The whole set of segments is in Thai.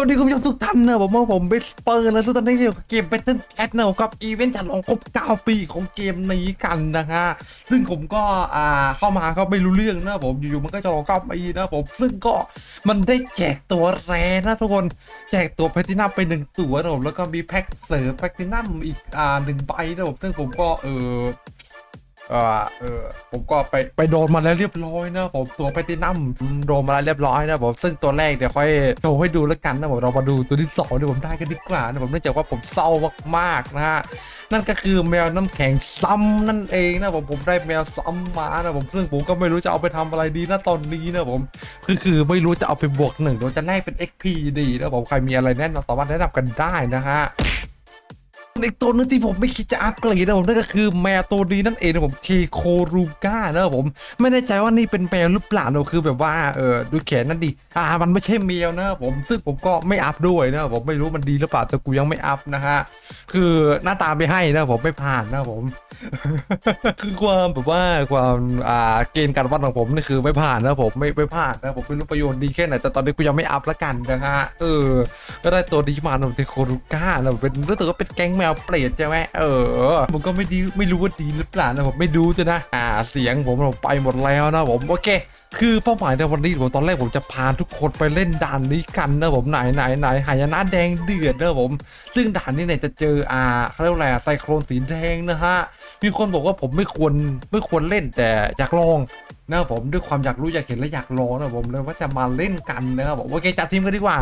วัสดีคุณผู้ชมทุกท่านนะผมว่าผมเบสเปอร์นะซึ่งตอนนี้อยู่กับเกม Battle Cat นะกับอีเวนต์ฉลองครบ 9 ปีของเกมนี้กันนะฮะซึ่งผมก็อ่าเข้ามาก็ไม่รู้เรื่องนะผมอยู่ๆมันก็ฉลอง9ปีนะผมซึ่งก็มันได้แจกตัวแรนะทุกคนแจกตัวแพลตินัมไปหนึ่งตัวนะผมแล้วก็มีแพ็คเสริมแพลตินัมอีกอ่าหนึ่งใบนะผมซึ่งผมก็เออ ออเออผมก็ไปไปโดนมาแล้วเรียบร้อยนะผมตัวไปตินัมโดนมาแล้วเรียบร้อยนะผมซึ่งตัวแรกเดี๋ยวค่อยโชว์ให้ดูแล้วกันนะผมเรามาดูตัวที่สองเดี๋ยวผมได้กันดีกว่านะผมเนื่องจากว่าผมเศร้ามากๆนะฮะนั่นก็คือแมวน้ำแข็งซ้ำนั่นเองนะผมผมได้แมวซ้ำมานะผมซึ่งผมก็ไม่รู้จะเอาไปทำอะไรดีนะตอนนี้นะผมคือคือไม่รู้จะเอาไปบวกหนึ่งหรือจะแลกเป็น XP ดีนะผมใครมีอะไรแนะนำสามารถแนะนำกันได้นะฮะ อีกตัวนึงที่ผมไม่คิดจะอัปเกรดนะผมนั่นก็คือแมวตัวนี้นั่นเองนะผมเชโครูก้านะผมไม่แน่ใจว่านี่เป็นแมวหรือเปล่านะคือแบบว่าเออดูแขนนั่นดิอ่ามันไม่ใช่แมวนะผมซึ่งผมก็ไม่อัพด้วยนะผมไม่รู้มันดีหรือเปล่าแต่กูยังไม่อัพนะฮะคือหน้าตาไม่ให้นะผมไม่ผ่านนะผม คือความแบบว่าความอ่าเกณฑ์การวัดของผมนี่คือไม่ผ่านนะผมไม่ไม่ผ่านนะผมไม่รู้ประโยชน์ดีแค่ไหนแต่ตอนนี้กูยังไม่อัพละกันนะฮะเออก็ได้ตัวดีมานะเทโครุก้านะเป็นรู้สึกว่าเป็นแก๊งแมวเปรตใช่ไหมเออ ผมก็ไม่ดีไม่รู้ว่าดีหรือเปล่านะผมไม่ดูจะนะ อ่าเสียงผมผมไปหมดแล้วนะผมโอเค คือเป้าหมายในวันนี้ผมตอนแรกผมจะพาทุกคนไปเล่นด่านนี้กันนะผมไหนไหนไหนหายนะแดงเดือดนะผม ซึ่งด่านนี้เนี่ยจะเจออ่าเขาเรียกอะไรอะไซโครนสีแดงนะฮะมีคนบอกว่าผมไม่ควรไม่ควรเล่นแต่อยากลองนะผมด้วยความอยากรู้อยากเห็นและอยากลองนะผมเลยว่าจะมาเล่นกันนะครับผมโอเคจัดทีมกันดีกว่า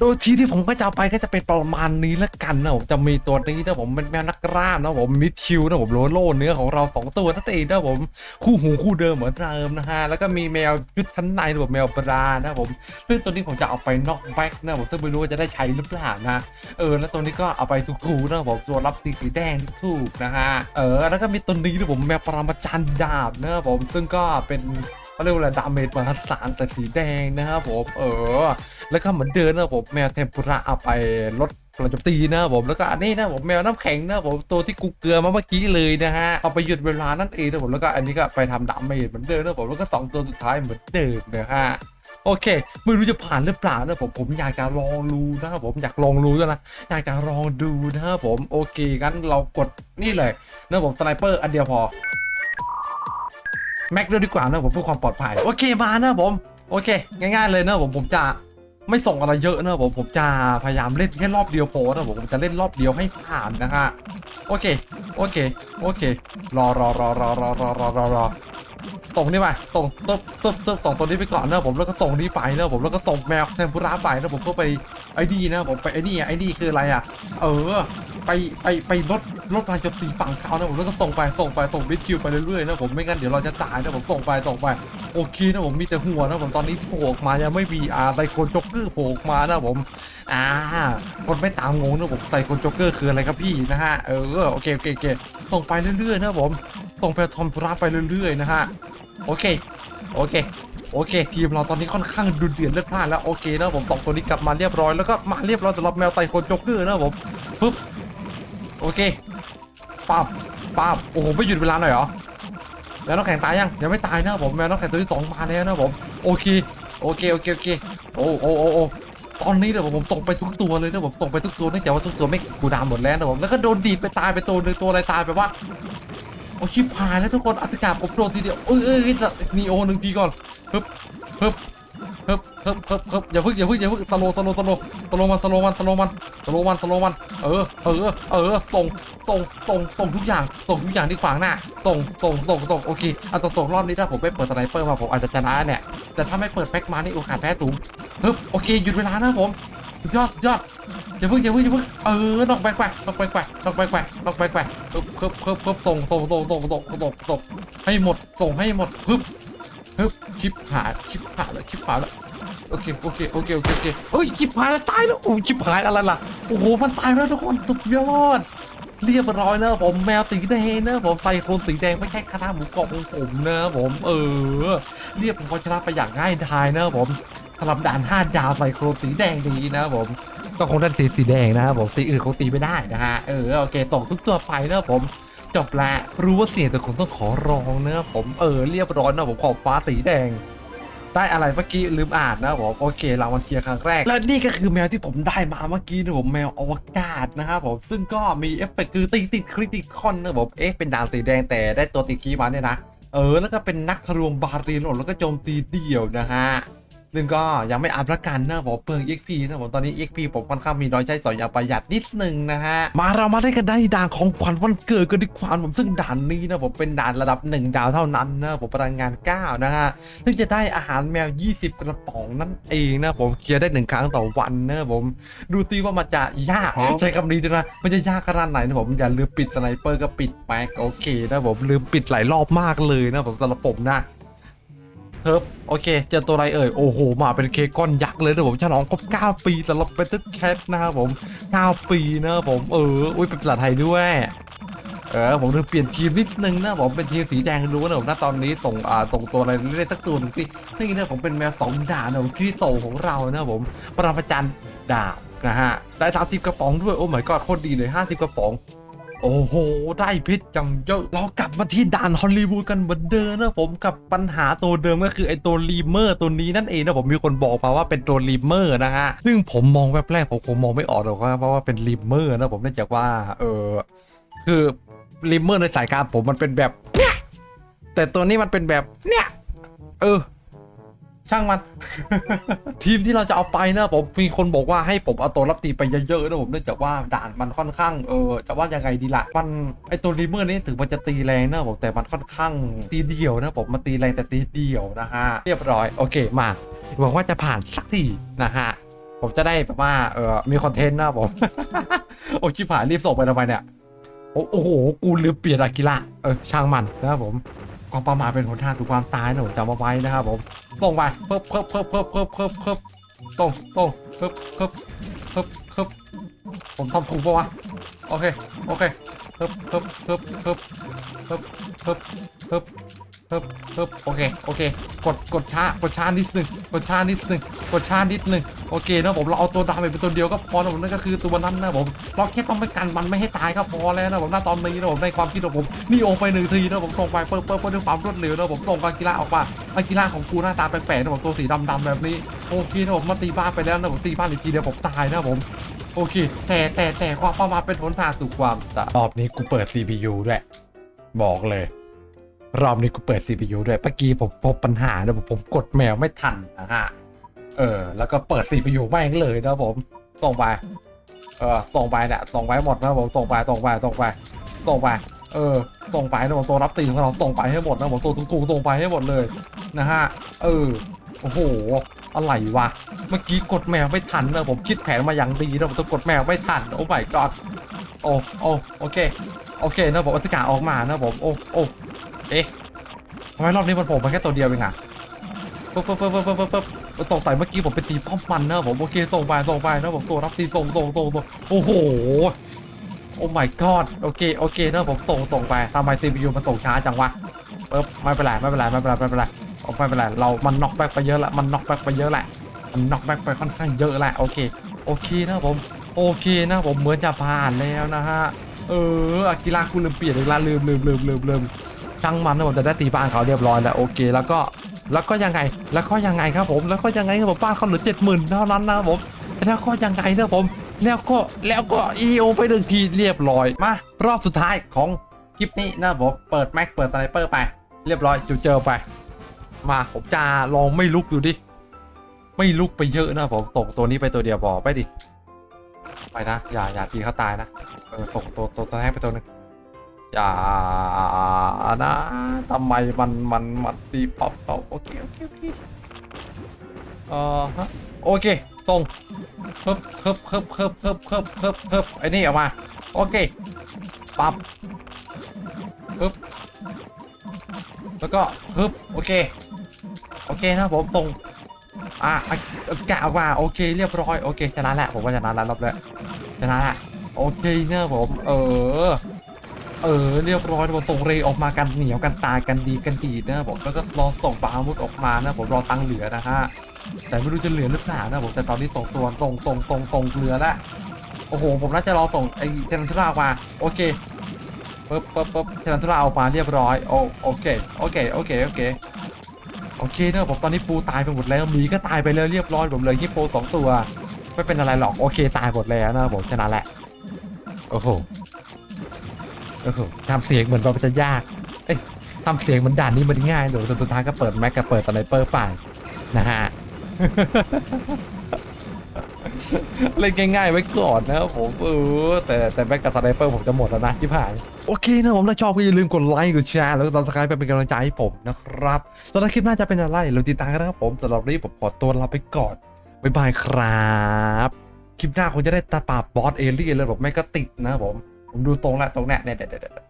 โดยที่ที่ผมก็จะไปก็จะเป็นประมาณนี้ละกันนะผมจะมีตัวนี้นะผมเป็นแมวนักกล้ามนะผมมิดชิวนะผมโลโลเนื้อของเราสองตัวนั่นเองนะผมคู่หูคู่เดิมเหมือนเดิมนะฮะแล้วก็มีแมวยุดชั้นในนะผมแมวปลานะผมซึ่งตัวนี้ผมจะเอาไปนอกแบ็กนะผมซึ่งไม่รู้ว่าจะได้ใช้หรือเปล่านะเออแล้วตัวนี้ก็เอาไปถูกๆนะผมตัวรับตีสีแดงถูกนะฮะเออแล้วก็มีตัวนี้นะผมแมวปรมาจารย์ดาบนะผมซึ่งก็เป็น เขาเรียกว่าอะไรดาเมจมหาศาลแต่สีแดงนะครับผมเออ แล้วก็เหมือนเดินนะผมแมวเทมปุระเอาไปลดพลังจมตีนะผมแล้วก็อันนี้นะผมแมวน้ำแข็งนะผมตัวที่กูเกลือมาเมื่อกี้เลยนะฮะเอาไปหยุดเวลานั่นเองนะผมแล้วก็อันนี้ก็ไปทำดาเมจเหมือนเดิมนะผมแล้วก็สองตัวสุดท้ายเหมือนเดิมนะฮะโอเค ไม่รู้จะผ่านหรือเปล่านะผมผมอยากจะลองดูนะครับผมอยากลองรู้ด้วยนะอยากจะลองดูนะครับผมโอเคงั้นเรากดนี่เลยนะผมสไนเปอร์อันเดียวพอ แม็กด้วยดีกว่านะผมเพื่อความปลอดภัย โอเคมานะผม โอเค ง่ายๆเลยนะผมผมจะไม่ส่งอะไรเยอะนะผมผมจะพยายามเล่นแค่รอบเดียวพอนะผมผมจะเล่นรอบเดียวให้ผ่านนะฮะโอเคโอเคโอเค รอรอรอรอรอรอรอรอรอส่งนี่ไปส่งตึ๊บตึ๊บตึ๊บส่งตัวนี้ไปก่อนนะผมแล้วก็ส่งนี้ไปนะผมแล้วก็ส่งแมวเทมปุระไปนะผมก็ไปไอ้นี่นะผมไปไอ้นี่ไอ้นี่คืออะไรอะ เออ ไปไปไปลดลดพลังโจมตีฝั่งเขานะผมแล้วก็ส่งไปส่งไปส่งบิทคิวไปเรื่อยๆนะผมไม่งั้นเดี๋ยวเราจะตายนะผมส่งไปส่งไปโอเคนะผมมีแต่หัวนะผมตอนนี้โผล่ออกมายังไม่มีอาไซโคนจ็อกเกอร์โผล่ออกมานะผมอ่าคนไม่ตามงงนะผมไซโคนจ็อกเกอร์คืออะไรครับพี่นะฮะเออโอเคโอเคโอเคส่งไปเรื่อยๆนะผมส่งไปทอมปุระไปเรื่อยๆนะฮะโอเคโอเคโอเค ทีมเราตอนนี้ค่อนข้างดุเดือดเลือดพล่านแล้วโอเคนะผมสองตัวนี้กลับมาเรียบร้อยแล้วก็มาเรียบร้อยสำหรับแมวไตโคนโจ๊กเกอร์นะผมปึ๊บ โอเคปั๊บปั๊บโอ้โหไม่หยุดเวลาหน่อยเหรอแมวน้ำแข็งตายยังยังไม่ตายนะผมแมวน้ำแข็งตัวที่สองมาแล้วนะผมโอเคโอเคโอเคโอเคโอ้โอ้โอ้โอ้ตอนนี้เนี่ยวผมส่งไปทุกตัวเลยนะผมส่งไปทุกตัวเนื่องจากว่าทุกตัวไม่กูดามหมดแล้วนะผมแล้วก็โดนดีดไปตายไปตัวหนึ่งตัวอะไรตายไปว่าโอ้ชิบหายแล้วทุกคนอัตกาผมโดนทีเดียวเอ้ยเอ้ยเอ้ยนีโอหนึ่งทีก่อนฮึบฮึบ ฮึบฮึบฮึบฮึบอย่าพึ่งอย่าพึ่งอย่าพึ่งสโลสโลสโลสโลมันสโลมันสโลมันสโลมันสโลมัน เออ เออ เออส่งส่งส่งส่งทุกอย่างส่งทุกอย่างที่ขวางหน้าส่งส่งส่งส่งโอเคเอาตรงรอบนี้ถ้าผมไม่เปิดสไนเปอร์มาผมอาจจะชนะเนี่ย แต่ถ้าไม่เปิดแพ็กมานี่โอกาสแพ้สูงฮึบโอเคหยุดเวลานะผมยอดยอดอย่าเพิ่งอย่าเพิ่งอย่าเพิ่งเออนอกไปไปนอกไปไปนอกไปไปนอกไปไปปึ๊บปึ๊บปึ๊บปึ๊บส่งส่งส่งส่งส่งส่งส่งให้หมดส่งให้หมดปึ๊บ ปึ๊บชิปหายชิปหายแล้วชิปหายแล้วโอเคโอเคโอเคโอเคโอเคเฮ้ยชิปหายแล้วตายแล้วโอ้ชิปหายอะไรล่ะโอ้โหมันตายแล้วทุกคนสุดยอด เรียบร้อยนะผมแมวสีแดงนะผมใส่โคนสีแดงไม่ใช่คณะหมูกรอบของผมนะผมเออ เรียบร้อยชนะไปอย่างง่ายดายนะผมสำหรับด่านห้าดาวใส่โคลนสีแดงดีนะผมก็คงได้สีสีแดงนะครับผมสีอื่นคงตีไม่ได้นะฮะเออโอเคส่งทุกตัวไปนะผม จบละรู้ว่าเสี่ยงแต่คงต้องขอร้องนะครับผมเออเรียบร้อยนะผมขอบฟ้าสีแดง ได้อะไรเมื่อกี้ลืมอ่านนะผมโอเครางวัลเคลียร์ครั้งแรก และนี่ก็คือแมวที่ผมได้มาเมื่อกี้นะผมแมวอวกาศนะครับผมซึ่งก็มีเอฟเฟกต์คือตีติดคริติคอนนะผมเอ๊ะเป็นดาวสีแดงแต่ได้ตัวติดคีมาเนี่ยนะเออแล้วก็เป็นนักทะลวงบาเรียนแล้วก็โจมตีเดี่ยวนะฮะ ซึ่งก็ยังไม่อัพละกันนะผมเปลือง XP นะผมตอนนี้ XP ผมค่อนข้างมีน้อยใช้สอยอย่างประหยัดนิดนึงนะฮะ มาเรามาได้กันได้ด่านของขวัญวันเกิดกันดีกว่าผมซึ่งด่านนี้นะผมเป็นด่านระดับ 1 ดาวเท่านั้นนะผมพลังงาน 9 นะฮะ ซึ่งจะได้อาหารแมว 20 กระป๋องนั่นเองนะผมเคลียร์ได้หนึ่งครั้งต่อวันนะผมดูซิว่ามันจะยากใช้คำนี้ด้วยนะมันจะยากขนาดไหนนะผมอย่าลืมปิดสไนเปอร์ก็ปิดแม็กโอเคนะผมลืมปิดหลายรอบมากเลยนะผมสำหรับผมนะ เทิร์ฟโอเค เจอตัวอะไรเอ่ย โอ้โห มาเป็นเคก้อนยักษ์เลยนะผมฉลองครบ 9 ปีสำหรับเ e ต e r Cat นะครับผม 9 ปีนะครับผม เออ อุ้ย เป็นภาษาไทยด้วย เออ ผมถึงเปลี่ยนทีมนิดนึงนะผม เป็นทีมสีแดงรู้นะผมณตอนนี้ส่ง อ่า ส่งตัวอะไรเล่นสักตัวหนึ่งที่นี่นะผมเป็นแมวสองดาวนะผมคริโตของเรานะผม ปรมาจารย์ดาบนะฮะ ได้สามสิบกระป๋องด้วย โอ้ my god โคตรดีเลย50กระป๋อง โอ้โห ได้เพชรจังเยอะเรากลับมาที่ด่านฮอลลีวูดกันเหมือนเดิมนะผมกับปัญหาตัวเดิมก็คือไอ้ตัวรีเมอร์ตัวนี้นั่นเองนะผมมีคนบอกมาว่าเป็นตัวรีเมอร์นะฮะซึ่งผมมองแวบแรกผมคงมองไม่ออกหรอกว่าเพราะว่าเป็นรีเมอร์นะผมเนื่องจากว่า เออคือรีเมอร์ในสายการผมมันเป็นแบบเนี้ยแต่ตัวนี้มันเป็นแบบเนี้ยเออ ช่างมัน ทีมที่เราจะเอาไปนะผมมีคนบอกว่าให้ผมเอาตัวรับตีไปเยอะๆนะผมเนื่องจากว่าด่านมันค่อนข้างเออจะว่ายังไงดีละมันไอตัวรีเมอร์นี่ถึงมันจะตีแรงนะผมแต่มันค่อนข้างตีเดียวนะผมมันตีแรงแต่ตีเดียวนะฮะเรียบร้อยโอเคมาหวังว่าจะผ่านสักทีนะฮะผมจะได้แบบว่าเออมีคอนเทนต์นะผมโอ้ชิบหายรีบส่งไปทำไมเนี่ยโอ้โอ้โหกูลืมเปลี่ยนอากิระเออช่างมันนะครับผม ความประมาทเป็นหนทางถึงความตายนะผมจำเอาไว้นะครับผมตรงไปเพิ่มเพิ่มเพิ่มเพิ่มเพิ่มเพิ่มเพิ่มตรงตรงเพิ่มเพิ่มเพิ่มเพิ่มผมทำถูกปะวะโอเคโอเคเพิ่มเพิ่มเพิ่มเพิ่มเพิ่มเพิ่มเพิ่ม เพิ่มเพิ่มโอเคโอเค กดกดช้ากดช้านิดนึงกดช้านิดนึงกดช้านิดนึงโอเคนะผมเราเอาตัวดำไปเป็นตัวเดียวก็พอนะผมนั่นก็คือตัวนั้นนะผมเราแค่ต้องไม่กันมันไม่ให้ตายก็พอแล้วนะผมหน้าตอนนี้นะผมในความคิดของผมนี่โอไปหนึ่งทีนะผมส่งไปเพิ่มเพิ่มเพิ่มด้วยความรวดเร็วนะผมส่งอากิระออกมาอากิระของกูหน้าตาแปลกๆนะผมตัวสีดำๆแบบนี้โอเคนะผมมาตีบ้านไปแล้วนะผมตีบ้านอีกทีเดียวผมตายนะผมโอเค แต่แต่แต่ความประมาทเป็นหนทางสู่ความตายรอบนี้กูเปิด CPU ด้วยบอกเลย รอบนี้กูเปิด CPU ด้วยเมื่อกี้ผมพบปัญหานะผมกดแมวไม่ทันนะฮะ เออ แล้วก็เปิด CPU แม่งเลยนะผม ส่งไป เออ ส่งไปเนี่ยส่งไปหมดนะผม ส่งไป ส่งไป ส่งไป ส่งไป เออ ส่งไปนะผมตัวรับตีของเราส่งไปให้หมดนะผมตัวสูงๆส่งไปให้หมดเลยนะฮะ เออ โอ้โห อะไรวะ เมื่อกี้กดแมวไม่ทันนะผมคิดแผนมาอย่างดีนะผมต้องกดแมวไม่ทัน โอ้ my god โอ้โอ้โอเค โอเคนะผมอธิกาออกมานะผม โอ้โอ้ เอ๊ะทำไมรอบนี้มันโผมมาแค่ตัวเดียวเองอะปึ๊บปึ๊บปึ๊บปึ๊บปึ๊บปึ๊บปึ๊บตกใส่เมื่อกี้ผมไปตีป้อมมันนะผมโอเคส่งไปส่งไปนะผมตัวรับตีส่งส่งส่งส่งโอ้โหโอ้ my god โอเคโอเคนะผมส่งส่งไปทำไม CPU มันส่งช้าจังวะเอ๊บไม่เป็นไรไม่เป็นไรไม่เป็นไรไม่เป็นไรเอาไม่เป็นไรเรามันน็อกแบ็กไปเยอะละมันน็อกแบ็กไปเยอะแหละมันน็อกแบ็กไปค่อนข้างเยอะแหละโอเคโอเคนะผมโอเคนะผมเหมือนจะผ่านแล้วนะฮะเอออากิระกูลืมเปลี่ยนอีกละลืมลืมลืมลืมลืม ช่างมันนะผมจะได้ตีบ้านเขาเรียบร้อยแล้วโอเคแล้วก็แล้วก็ยังไงแล้วก็ยังไงครับผมแล้วก็ยังไงครับผมบ้านเขาเหลือเจ็ดหมื่นเท่านั้นนะผมแล้วก็ยังไงนะผมแล้วก็แล้วก็ EO ไปหนึ่งทีเรียบร้อยมารอบสุดท้ายของคลิปนี้นะผมเปิดแม็กเปิดสไนเปอร์ไป เรียบร้อยจูเจอไป มาผมจะลองไม่ลุกดูดิไม่ลุกไปเยอะนะผมส่งตัวนี้ไปตัวเดียวบอกไปดิไปนะอย่าอย่าตีเขาตายนะเออส่งตัวตัวแรกไปตัวหนึง อย่านะทำไมมันมันมันตีป๊อปป๊อปโอเคโอเคโอเคเออฮะโอเคส่งเพิ่มเพิ่มเพิ่มเพิ่มเพิ่มเพิ่มเพิ่มเพิ่มไอ้นี่ออกมาโอเคปั๊บปึ๊บแล้วก็ปึ๊บโอเคโอเคนะผมส่งอะอะกะออกมาโอเคเรียบร้อยโอเคชนะแหล้วผมว่าชนะแล้วรอบแล้วชนะแล้วโอเคเนี่ยผมเออ เออเรียบร้อยผมส่งเรย์ออกมากันเหนียวกันตายกันดีกันดีนะผมแล้วก็รอส่งบามุดออกมานะผมรอตังเหลือนะฮะแต่ไม่รู้จะเหลือหรือเปล่านะผมแต่ตอนนี้ส่งตัวส่งส่งส่งส่งเรือล้วโอ้โหผมน่าจะรอส่งไอ้เทนทรามาโอเคปึ๊บปึ๊บปึ๊บชนทุราเอามาเรียบร้อยโอโอเคโอเคโอเคโอเคโอเคเนอะผมตอนนี้ปูตายไปหมดแล้วหมีก็ตายไปแล้วเรียบร้อยผมเลยฮิปโปสองตัว ไม่เป็นอะไรหรอกโอเคตายหมดแล้วนะผมชนะแหละโอ้โห โอ้โหทำเสียงเหมือนมันจะยากเอ้ยทำเสียงเหมือนด่านนี้มันง่ายเดี๋ยวสุดท้ายก็เปิดแม็กกับเปิดสไนเปอร์ไปนะฮะ เล่นง่ายๆไว้ก่อนนะครับผมเออแต่แต่แบ็กกับสไนเปอร์ผมจะหมดแล้วนะที่ผ่านโอเคนะผมถ้าชอบก็อย่าลืมกดไลค์กดแชร์แล้วก็ซับสไครป์เป็นกำลังใจให้ผมนะครับสำหรับคลิปหน้าจะเป็นอะไรเราติดตามกันนะครับผมสำหรับวันนี้ผมขอตัวลาไปก่อนบ๊ายบายครับ คลิปหน้าคงจะได้ตาปาบบอสเอเลี่ยนเลยแบบไม่งก็ติดนะผม ผมดูตรงละตรงเนี้ยเนี่ยเดี๋ยวเดี๋ยว